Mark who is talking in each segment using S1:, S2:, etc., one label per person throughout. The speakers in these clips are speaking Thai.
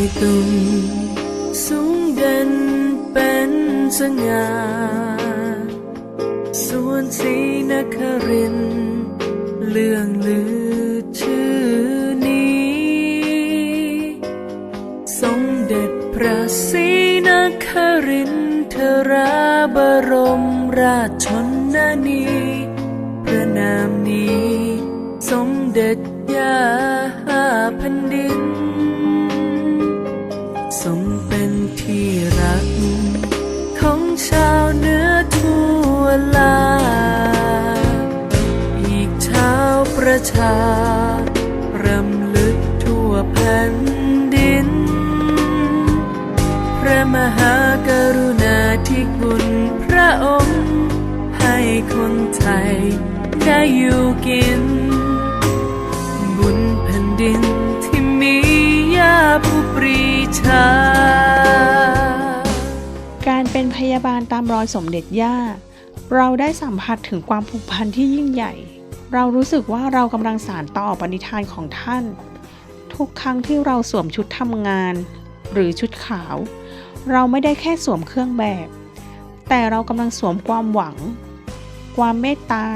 S1: อยตุงสูงเด่นเป็นสง่าส่วนศรีนครินเลื่องลือชื่อนี้สมเด็จพระศรีนครินทราบรมราชชนนีพระนามนี้สมเด็จยาพันดิน ทรงเป็นที่รัก ของชาวเนื้อทั่วลา อีกชาวประชารำลึกทั่วแผ่นดิน พระมหากรุณาธิคุณพระองค์ ให้คนไทยได้อยู่กิน บุญแผ่นดินที่มียาผู้ปรีชา
S2: การเป็นพยาบาลตามรอยสมเด็จย่า เราได้สัมผัสถึงความผูกพันที่ยิ่งใหญ่ เรารู้สึกว่าเรากำลังสานต่อปณิธานของท่าน ทุกครั้งที่เราสวมชุดทำงาน หรือชุดขาว เราไม่ได้แค่สวมเครื่องแบบ แต่เรากำลังสวมความหวัง ความเมตตา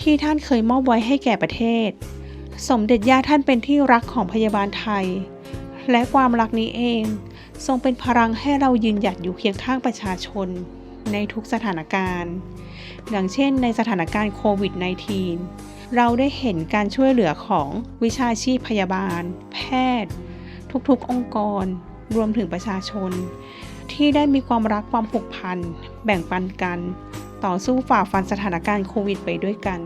S2: ที่ท่านเคยมอบไว้ให้แก่ประเทศ สมเด็จย่าท่านเป็นที่รักของพยาบาลไทย และความรักนี้เอง ทรงเป็นพลังให้เรายืนหยัดอยู่เคียงข้างประชาชนในทุกสถานการณ์ อย่างเช่นในสถานการณ์โควิด -19 เราได้เห็นการช่วยเหลือของวิชาชีพพยาบาล แพทย์ ทุกๆองค์กร รวมถึงประชาชน ที่ได้มีความรักความผูกพัน แบ่งปันกัน ต่อสู้ฝ่าฟันสถานการณ์โควิดไปด้วยกัน